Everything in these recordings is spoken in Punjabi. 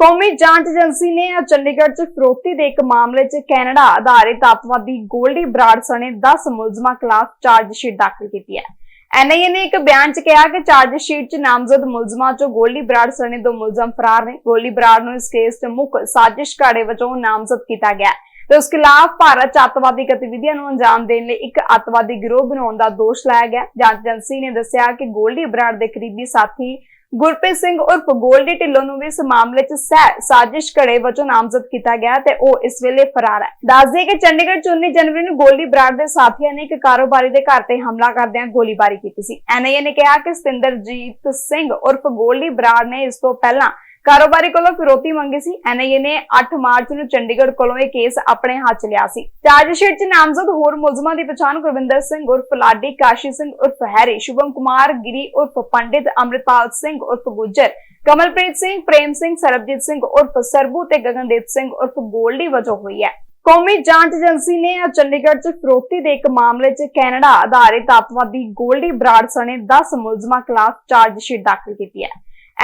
ਕੌਮੀ ਜਾਂਚ ਏਜੰਸੀ ਨੇ ਅੱਜ ਚੰਡੀਗੜ੍ਹ 'ਚ ਫਰੋਤੀ ਦੇ ਇੱਕ ਮਾਮਲੇ 'ਚ ਕੈਨੇਡਾ ਆਧਾਰਿਤ ਅੱਤਵਾਦੀ ਗੋਲਡੀ ਬਰਾੜ ਸਣੇ 10 ਮੁਲਜ਼ਮਾਂ ਖਿਲਾਫ ਚਾਰਜ ਸ਼ੀਟ ਦਾਖਲ ਕੀਤੀ ਹੈ। ਐਨਆਈਏ ਨੇ ਇੱਕ ਬਿਆਨ 'ਚ ਕਿਹਾ ਕਿ ਚਾਰਜ ਸ਼ੀਟ 'ਚ ਨਾਮਜ਼ਦ ਮੁਲਜ਼ਮਾਂ 'ਚੋਂ ਗੋਲਡੀ ਬਰਾੜ ਸਣੇ ਦੋ ਮੁਲਜ਼ਮ ਫਰਾਰ ਨੇ। ਗੋਲਡੀ ਬਰਾੜ ਨੂੰ ਇਸ ਕੇਸ 'ਚ ਮੁੱਖ ਸਾਜ਼ਿਸ਼ ਘਾੜੇ ਵਜੋਂ ਨਾਮਜ਼ਦ ਕੀਤਾ ਗਿਆ ਤੇ ਉਸ ਖਿਲਾਫ ਭਾਰਤ 'ਚ ਅੱਤਵਾਦੀ ਗਤੀਵਿਧੀਆਂ ਨੂੰ ਅੰਜਾਮ ਦੇਣ ਲਈ ਇੱਕ ਅੱਤਵਾਦੀ ਗਿਰੋਹ ਬਣਾਉਣ ਦਾ ਦੋਸ਼ ਲਾਇਆ ਗਿਆ ਜਾਂਚ ਏਜੰਸੀ ਨੇ ਦੱਸਿਆ ਕਿ ਗੋਲਡੀ ਬਰਾੜ ਦੇ ਕਰੀਬੀ ਸਾਥੀ ਗੁਰਪ੍ਰੀਤ ਸਿੰਘ ਉਰਫ ਗੋਲਡੀ ਢਿੱਲੋਂ ਨੂੰ ਵੀ ਇਸ ਮਾਮਲੇ 'ਚ ਸਾਜ਼ਿਸ਼ ਘੜੇ ਵਜੋਂ ਨਾਮਜ਼ਦ ਕੀਤਾ ਗਿਆ ਤੇ ਉਹ ਇਸ ਵੇਲੇ ਫਰਾਰ ਹੈ। ਦੱਸ ਕਿ ਚੰਡੀਗੜ੍ਹ 'ਚ 19 ਜਨਵਰੀ ਨੂੰ ਗੋਲਡੀ ਬਰਾੜ ਦੇ ਸਾਥੀਆਂ ਨੇ ਇੱਕ ਕਾਰੋਬਾਰੀ ਦੇ ਘਰ ਤੇ ਹਮਲਾ ਕਰਦਿਆਂ ਗੋਲੀਬਾਰੀ ਕੀਤੀ ਸੀ। ਐਨਆਈਏ ਨੇ ਕਿਹਾ ਕਿ ਸਤਿੰਦਰਜੀਤ ਸਿੰਘ ਉਰਫ ਗੋਲਡੀ ਬਰਾੜ ਨੇ ਇਸ ਤੋਂ ਪਹਿਲਾਂ ਕਾਰੋਬਾਰੀ ਕੋਲੋਂ ਫਿਰੋਤੀ ਮੰਗੀ ਸੀ। ਐਨਆਈਏ ਨੇ 8 ਮਾਰਚ ਨੂੰ ਚੰਡੀਗੜ੍ਹ ਕੋਲੋਂ ਇਹ ਕੇਸ ਆਪਣੇ ਹੱਥ 'ਚ ਲਿਆ ਸੀ। ਚਾਰਜ ਸ਼ੀਟ 'ਚ ਨਾਮਜ਼ਦ ਹੋਰ ਮੁਲਜ਼ਮਾਂ ਦੀ ਪਛਾਣ ਗੁਰਵਿੰਦਰ ਸਿੰਘ ਉਰਫ ਲਾਡੀ, ਕਾਸ਼ੀ ਸਿੰਘ ਉਰਫ ਹੈਰੀ, ਸ਼ੁਭਮ ਕੁਮਾਰ, ਗਿਰੀ ਉਰਫ ਪੰਡਿਤ, ਅੰਮ੍ਰਿਤਪਾਲ ਸਿੰਘ ਉਰਫ ਗੁੱਜਰ, ਕਮਲਪ੍ਰੀਤ ਸਿੰਘ, ਪ੍ਰੇਮ ਸਿੰਘ, ਸਰਬਜੀਤ ਸਿੰਘ ਉਰਫ ਸਰਬੂ ਤੇ ਗਗਨਦੀਪ ਸਿੰਘ ਉਰਫ ਗੋਲਡੀ ਵਜੋਂ ਹੋਈ ਹੈ। ਕੌਮੀ ਜਾਂਚ ਏਜੰਸੀ ਨੇ ਅੱਜ ਚੰਡੀਗੜ੍ਹ 'ਚ ਫਰੋਤੀ ਦੇ ਇੱਕ ਮਾਮਲੇ 'ਚ ਕੈਨੇਡਾ ਆਧਾਰਿਤ ਅੱਤਵਾਦੀ ਗੋਲਡੀ ਬਰਾੜ ਸਣੇ 10 ਮੁਲਜ਼ਮਾਂ ਖਿਲਾਫ ਚਾਰਜ ਸ਼ੀਟ ਦਾਖਲ ਕੀਤੀ ਹੈ।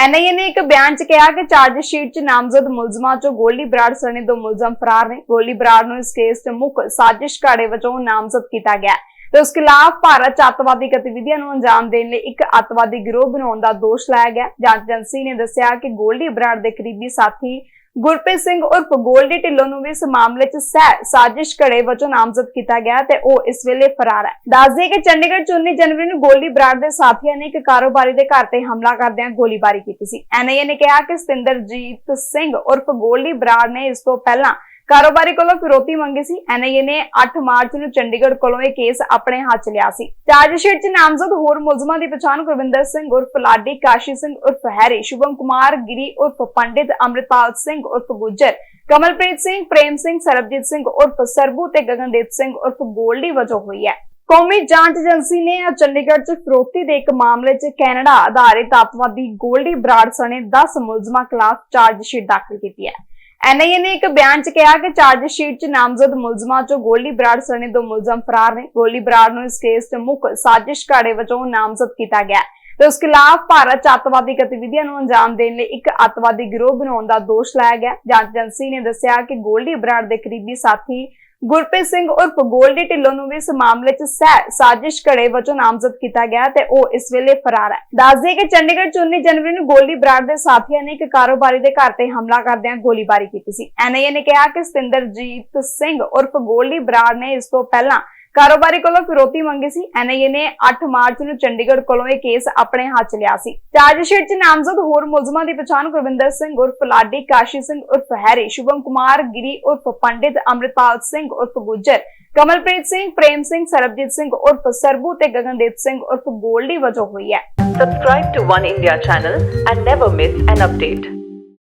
ਐਨਆਈਏ ਨੇ ਇੱਕ ਬਿਆਨ 'ਚ ਕਿਹਾ ਕਿ ਚਾਰਜ ਸ਼ੀਟ 'ਚ ਨਾਮਜ਼ਦ ਮੁਲਜ਼ਮਾਂ 'ਚੋਂ ਗੋਲਡੀ ਬਰਾੜ ਸਣੇ ਦੋ ਮੁਲਜ਼ਮ ਫਰਾਰ ਨੇ। ਗੋਲੀ ਬਰਾੜ ਨੂੰ ਇਸ ਕੇਸ 'ਚ ਮੁੱਖ ਸਾਜ਼ਿਸ਼ ਘਾੜੇ ਵਜੋਂ ਨਾਮਜ਼ਦ ਕੀਤਾ ਗਿਆ। ਤੇ ਉਸ ਖਿਲਾਫ ਭਾਰਤ 'ਚ ਅੱਤਵਾਦੀ ਗਤੀਵਿਧੀਆਂ ਨੂੰ ਅੰਜਾਮ ਦੇਣ ਲਈ ਇੱਕ ਅੱਤਵਾਦੀ ਗਿਰੋਹ ਬਣਾਉਣ ਦਾ ਦੋਸ਼ ਲਾਇਆ ਗਿਆ। ਜਾਂਚ ਏਜੰਸੀ ਨੇ ਦੱਸਿਆ ਕਿ ਗੋਲਡੀ ਬਰਾੜ ਦੇ ਕਰੀਬੀ ਸਾਥੀ ਗੁਰਪ੍ਰੀਤ ਸਿੰਘ ਉਰਫ ਗੋਲਡੀ ਢਿੱਲੋਂ ਨੂੰ ਵੀ ਇਸ ਮਾਮਲੇ 'ਚ ਸਾਜ਼ਿਸ਼ ਘੜੇ ਵਜੋਂ ਨਾਮਜ਼ਦ ਕੀਤਾ ਗਿਆ ਤੇ ਉਹ ਇਸ ਵੇਲੇ ਫਰਾਰ ਹੈ। ਦੱਸ ਕਿ ਚੰਡੀਗੜ੍ਹ 'ਚ 19 ਜਨਵਰੀ ਨੂੰ ਗੋਲਡੀ ਬਰਾੜ ਦੇ ਸਾਥੀਆਂ ਨੇ ਇੱਕ ਕਾਰੋਬਾਰੀ ਦੇ ਘਰ ਤੇ ਹਮਲਾ ਕਰਦਿਆਂ ਗੋਲੀਬਾਰੀ ਕੀਤੀ ਸੀ। ਐਨਆਈਏ ਨੇ ਕਿਹਾ ਕਿ ਸਤਿੰਦਰਜੀਤ ਸਿੰਘ ਉਰਫ ਗੋਲਡੀ ਬਰਾੜ ਨੇ ਇਸ ਤੋਂ ਪਹਿਲਾਂ ਕਾਰੋਬਾਰੀ ਕੋਲੋਂ ਫਿਰੋਤੀ ਮੰਗੀ ਸੀ। ਐਨਆਈਏ ਨੇ 8 ਮਾਰਚ ਨੂੰ ਚੰਡੀਗੜ੍ਹ ਕੋਲੋਂ ਇਹ ਕੇਸ ਆਪਣੇ ਹੱਥ 'ਚ ਲਿਆ ਸੀ। ਚਾਰਜ 'ਚ ਨਾਮਜ਼ਦ ਹੋਰ ਮੁਲਜ਼ਮਾਂ ਦੀ ਪਛਾਣ ਗੁਰਵਿੰਦਰ ਸਿੰਘ ਉਰਫ ਲਾਡੀ, ਕਾਸ਼ੀ ਸਿੰਘ ਉਰਫ ਹੈਰੀ, ਸ਼ੁਭਮ ਕੁਮਾਰ, ਗਿਰੀ ਉਰਫ ਪੰਡਿਤ, ਅੰਮ੍ਰਿਤਪਾਲ ਸਿੰਘ ਉਰਫ ਗੁੱਜਰ, ਕਮਲਪ੍ਰੀਤ ਸਿੰਘ, ਪ੍ਰੇਮ ਸਿੰਘ, ਸਰਬਜੀਤ ਸਿੰਘ ਉਰਫ ਸਰਬੂ ਤੇ ਗਗਨਦੀਪ ਸਿੰਘ ਉਰਫ ਗੋਲਡੀ ਵਜੋਂ ਹੋਈ ਹੈ। ਕੌਮੀ ਜਾਂਚ ਏਜੰਸੀ ਨੇ ਅੱਜ ਚੰਡੀਗੜ੍ਹ 'ਚ ਫਿਰੋਤੀ ਦੇ ਇੱਕ ਮਾਮਲੇ 'ਚ ਕੈਨੇਡਾ ਆਧਾਰਿਤ ਅੱਤਵਾਦੀ ਗੋਲਡੀ ਬਰਾੜ ਸਣੇ 10 ਮੁਲਜ਼ਮਾਂ ਖਿਲਾਫ ਚਾਰਜਸ਼ੀਟ ਦਾਖਲ ਕੀਤੀ ਹੈ। ਐਨਆਈਏ ਨੇ ਇੱਕ ਬਿਆਨ 'ਚ ਕਿਹਾ ਕਿ ਚਾਰਜ ਸ਼ੀਟ 'ਚ ਨਾਮਜ਼ਦ ਮੁਲਜ਼ਮਾਂ 'ਚੋਂ ਗੋਲਡੀ ਬਰਾੜ ਸਣੇ ਦੋ ਮੁਲਜ਼ਮ ਫਰਾਰ ਨੇ। ਗੋਲਡੀ ਬਰਾੜ ਨੂੰ ਇਸ ਕੇਸ 'ਚ ਮੁੱਖ ਸਾਜ਼ਿਸ਼ ਘਾੜੇ ਵਜੋਂ ਨਾਮਜ਼ਦ ਕੀਤਾ ਗਿਆ। ਤੇ ਉਸ ਖਿਲਾਫ ਭਾਰਤ 'ਚ ਅੱਤਵਾਦੀ ਗਤੀਵਿਧੀਆਂ ਨੂੰ ਅੰਜਾਮ ਦੇਣ ਲਈ ਇੱਕ ਅੱਤਵਾਦੀ ਗਿਰੋਹ ਬਣਾਉਣ ਦਾ ਦੋਸ਼ ਲਾਇਆ ਗਿਆ। ਜਾਂਚ ਏਜੰਸੀ ਨੇ ਦੱਸਿਆ ਕਿ ਗੋਲਡੀ ਬਰਾੜ ਦੇ ਕਰੀਬੀ ਸਾਥੀ ਗੁਰਪ੍ਰੀਤ ਸਿੰਘ ਉਰਫ ਗੋਲਡੀ ਢਿੱਲੋਂ ਨੂੰ ਵੀ ਇਸ ਮਾਮਲੇ 'ਚ ਸਾਜ਼ਿਸ਼ ਘੜੇ ਵਜੋਂ ਨਾਮਜ਼ਦ ਕੀਤਾ ਗਿਆ ਤੇ ਉਹ ਇਸ ਵੇਲੇ ਫਰਾਰ ਹੈ। ਦੱਸ ਕਿ ਚੰਡੀਗੜ੍ਹ 'ਚ 19 ਜਨਵਰੀ ਨੂੰ ਗੋਲਡੀ ਬਰਾੜ ਦੇ ਸਾਥੀਆਂ ਨੇ ਇੱਕ ਕਾਰੋਬਾਰੀ ਦੇ ਘਰ ਤੇ ਹਮਲਾ ਕਰਦਿਆਂ ਗੋਲੀਬਾਰੀ ਕੀਤੀ ਸੀ। ਐਨਆਈਏ ਨੇ ਕਿਹਾ ਕਿ ਸਤਿੰਦਰਜੀਤ ਸਿੰਘ ਉਰਫ ਗੋਲਡੀ ਬਰਾੜ ਨੇ ਇਸ ਤੋਂ ਪਹਿਲਾਂ ਕਾਰੋਬਾਰੀ ਕੋਲੋਂ ਫਿਰੋਤੀ ਮੰਗੀ ਸੀ। ਐਨਆਈਏ ਨੇ 8 ਮਾਰਚ ਨੂੰ ਚੰਡੀਗੜ੍ਹ ਕੋਲੋਂ ਇਹ ਕੇਸ ਆਪਣੇ ਹੱਥ ਲਿਆ ਸੀ। ਚਾਰਜ ਸ਼ੀਟ 'ਚ ਨਾਮਜ਼ਦ ਹੋਰ ਮੁਲਜ਼ਮਾਂ ਦੀ ਪਛਾਣ ਗੁਰਵਿੰਦਰ ਸਿੰਘ ਉਰਫ ਲਾਡੀ, ਕਾਸ਼ੀ ਸਿੰਘ ਉਰਫ ਹੈਰੀ, ਸ਼ੁਭਮ ਕੁਮਾਰ, ਗਿਰੀ ਉਰਫ ਪੰਡਿਤ, ਅੰਮ੍ਰਿਤਪਾਲ ਸਿੰਘ ਉਰਫ ਗੁੱਜਰ, ਕਮਲਪ੍ਰੀਤ ਸਿੰਘ, ਪ੍ਰੇਮ ਸਿੰਘ, ਸਰਬਜੀਤ ਸਿੰਘ ਉਰਫ ਸਰਬੂ ਤੇ ਗਗਨਦੀਪ ਸਿੰਘ ਉਰਫ ਗੋਲਡੀ ਵਜੋਂ ਹੋਈ ਹੈ। Subscribe to One India channel and never miss an update.